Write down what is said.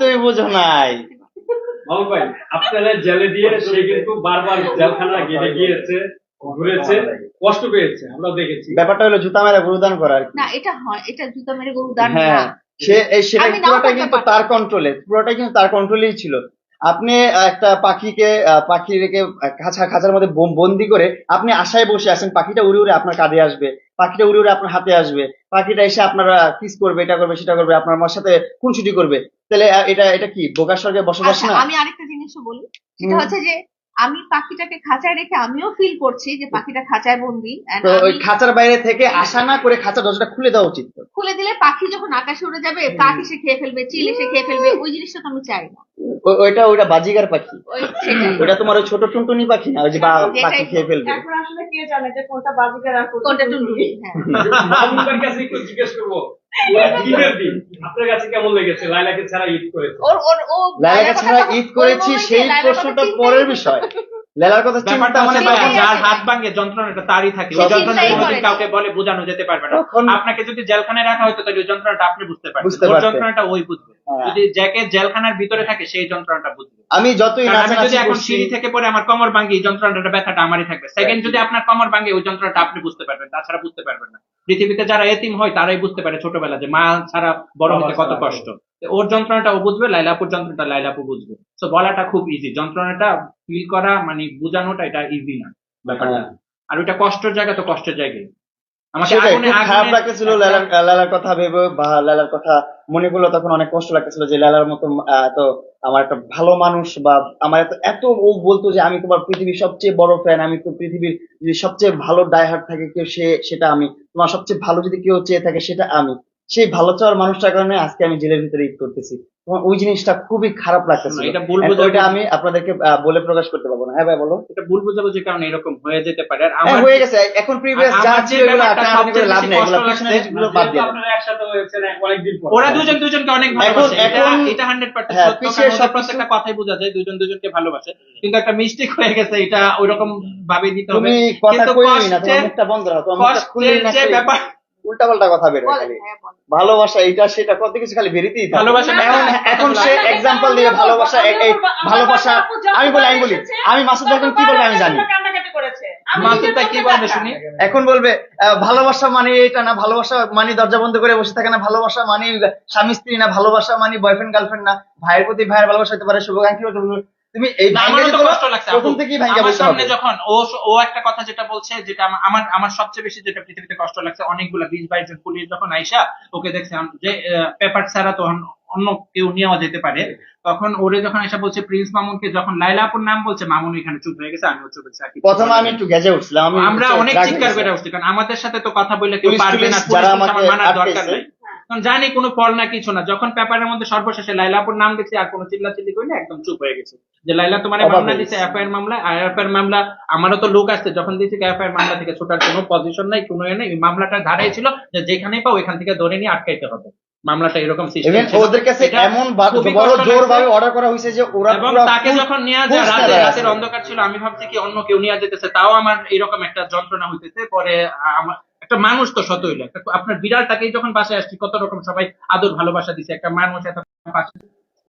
তুমি বুঝো নাই। ভাই আপনারা জেলে দিয়ে সে কিন্তু বারবার জেলখানা গেড়ে গিয়েছে ঘুরেছে কষ্ট পেয়েছে আমরা দেখেছি। ব্যাপারটা হলো জুতা মেরা গুরুদান করা আর কি। না এটা হয় এটা জুতা মেরে গরু দান হ্যাঁ না সে সেটা পুরোটা কিন্তু তার কন্ট্রোলে পুরোটা কিন্তু তার কন্ট্রোলেই ছিল। আপনি একটা পাখিকে আহ, পাখিকে খাঁচা খাঁচার মধ্যে বন্দি করে আপনি আশায় বসে আছেন পাখিটা উড়ে উড়ে আপনার কাঁধে আসবে পাখিটা উড়ে উড়ে আপনার হাতে আসবে পাখিটা এসে আপনার কিস করবে এটা করবে সেটা করবে আপনার আমার সাথে খুনসুটি করবে তাহলে এটা এটা কি বোকার স্বর্গে বসবাস আচ্ছা না? আমি আরেকটা জিনিসও বলি সেটা হচ্ছে যে আমি পাখিটাকে খাঁচায় রেখে আমিও ফিল করছি যে পাখিটা খাঁচায় বন্দি তো ওই খাঁচার বাইরে থেকে আশা না করে খাঁচার দরজাটা খুলে দেওয়া উচিত খুলে দিলে পাখি যখন আকাশে উড়ে যাবে কাক এসে খেয়ে ফেলবে চিল এসে খেয়ে ফেলবে ওই জিনিসটা তো আমি চাই না। ওইটা ওইটা বাজিগার পাখি। ওই ওইটা তোমার ওই ছোট টুনটুনি পাখি না? ওই যে পাখি খেয়ে ফেলবে। এখন আসলে কে জানে যে কোনটা বাজিকার আর কোনটা টুনটুনি। হ্যাঁ। কাছে একটু জিজ্ঞেস করব। ওই ঈদের দিন আপনার কাছে কেমন লেগেছে? লাইলাকে ছাড়া ঈদ করেছে? ওর ওর ও লাইলাকে ছাড়া ঈদ করেছি সেই প্রশ্নটা পরের বিষয়। লেলার কথা চিন্তা মানে যার হাত ভাঙে যন্ত্রণাটা তারই থাকে। ওই যন্ত্রণা কাউকে বলে বোঝানো যেতে পারবে না। আপনাকে যদি জেলখানায় রাখা হতো তাহলে ওই যন্ত্রণাটা আপনি বুঝতে পারবেন পারতেন। যন্ত্রণাটা ওই বুঝবে। যদি যাকে জেলখানার ভিতরে থাকে সেই যন্ত্রণাটা বুঝবে আমি যতই আমি যদি এখন সিঁড়ি থেকে পরে আমার কমর ভাঙি এই যন্ত্রণাটা ব্যথাটা আমারই থাকবে। সেকেন্ড যদি আপনার কমর ভাঙে ওই যন্ত্রণাটা আপনি বুঝতে পারবেন তাছাড়া বুঝতে পারবেন না। পৃথিবীতে যারা এতিম হয় তারাই বুঝতে পারে ছোটবেলা যে মা ছাড়া বড় হতে কত কষ্ট। ওর যন্ত্রণাটা ও বুঝবে লাইলাপুর যন্ত্রণাটা লাইলাপু বুঝবে। তো বলাটা খুব ইজি যন্ত্রণাটা ফিল করা মানে বোঝানোটা এটা ইজি না ব্যাপারটা। হ্যাঁ। আর ওইটা কষ্টের জায়গা তো কষ্টের জায়গায়। আমাকে খারাপ লাগতেছিল লালার কথা ভেবে বা লালার কথা মনে করলে তখন অনেক কষ্ট লাগতেছিল যে লালার মতো এত আমার একটা ভালো মানুষ বা আমার এত এত ও বলতো যে আমি তোমার পৃথিবীর সবচেয়ে বড় ফ্যান আমি তো পৃথিবীর যদি সবচেয়ে ভালো ডাইহার্ট থাকে কেউ সে সেটা আমি। তোমার সবচেয়ে ভালো যদি কেউ চেয়ে থাকে সেটা আমি। সেই ভালো চাওয়ার মানুষটার কারণে আজকে আমি জেলের ভিতরে ঈদ করতেছি। ওই জিনিসটা খুবই খারাপ লাগতেছিল। এটা বোঝাবুঝি- ওইটা আমি আপনাদেরকে বলে প্রকাশ করতে পারব না। হ্যাঁ ভাই বলো। এটা ভুল বুঝাবুঝির কারণে এরকম হয়ে যেতে পারে। আর হ্যাঁ আমার হয়ে গেছে। এখন প্রিভিয়াস যা ছিল এগুলো টানাটানি করে লাভ নেই। এগুলো কষ্টগুলো বাদ দিয়ে আপনারা একসাথে হয়েছেন অনেকদিন পর। ওরা দুজন দুজনকে অনেক ভালোবাসে। এটা এটা হান্ড্রেড পার্সেন্ট হ্যাঁ, সত্য পিছিয়ে কারণ প্রত্যেকটা কথাই বোঝা যায় দুজন দুজনকে ভালোবাসে। কিন্তু একটা মিস্টেক হয়ে গেছে এটা ওইরকম ভাবে দিতে হবে। তুমি কথা কইই না তোমার মুখটা বন্ধ রাখো মুখটা খুলে না যে ব্যাপার উল্টা পাল্টা কথা বের খালি হ্যাঁ, ভালোবাসা এটা সেটা কত কিছু খালি বেরিতেই ভালোবাসা এখন এখন সে এক্সাম্পল দিয়ে ভালোবাসা এই- ভালোবাসা আমি বলি আমি বলি আমি মাসুদ এখন কি বলবে আমি জানি কি বলবে শুনি এখন বলবে ভালোবাসা মানে এটা না ভালোবাসা মানে দরজা বন্ধ করে বসে থাকে না ভালোবাসা মানে স্বামী স্ত্রী না ভালোবাসা মানে বয়ফ্রেন্ড গার্লফ্রেন্ড না ভাইয়ের প্রতি ভাইয়ের ভালোবাসা হতে পারে শুভাকাঙ্ক্ষী। তুমি এই কষ্ট লাগছে প্রথম থেকেই আমার সামনে যখন ও ও একটা কথা যেটা বলছে যেটা আমার আমার সবচেয়ে বেশি যেটা পৃথিবীতে কষ্ট লাগছে অনেকগুলা বিশ বাইশ জন পুলিশ যখন আইসা ওকে দেখছে যে পেপার ছাড়া তো অন্য- কেউ নেওয়া যেতে পারে তখন ওরে যখন এসে বলছে প্রিন্স মামুনকে যখন লাইলাপুর নাম বলছে মামুন এখানে চুপ হয়ে গেছে আমিও চুপ হয়েছি প্রথমে আমি। একটু গেজে উঠছিলাম আমরা অনেক চিৎকার করে উঠছি কারণ আমাদের সাথে তো কথা বললে কেউ পারবে না আমার মানার দরকার। নেই কারণ জানি কোনো ফল না কিছু না। যখন পেপারের মধ্যে সর্বশেষে লাইলাপুর নাম দেখছি আর কোনো চিল্লা চিল্লি করলে একদম চুপ হয়ে গেছে। যে লাইলা তোমার মামলা দিছে এফআইআর মামলা আর এফআইআর মামলা আমারও তো লোক আসছে যখন দিয়েছি এফআইআর মামলা থেকে ছোটার কোনো পজিশন নাই কোনো ইয়ে নেই এই মামলাটা ধারাই ছিল যে যেখানেই পাও এখান থেকে ধরে নিয়ে আটকাইতে হবে। মামলাটা এরকম সিস্টেম ওদের কাছে এমন বড় জোর ভাবে অর্ডার করা হয়েছে যে ওরা এবং তাকে যখন নিয়ে যায় রাতে রাতের অন্ধকার ছিল আমি ভাবছি কি অন্য কেউ নিয়ে যেতেছে তাও আমার এরকম একটা যন্ত্রণা হইতেছে। পরে আমার একটা মানুষ তো শত হইল আপনার বিড়ালটাকে যখন বাসায় আসছি, কত রকম সবাই আদর ভালোবাসা দিছে, একটা মানুষ এত পাশে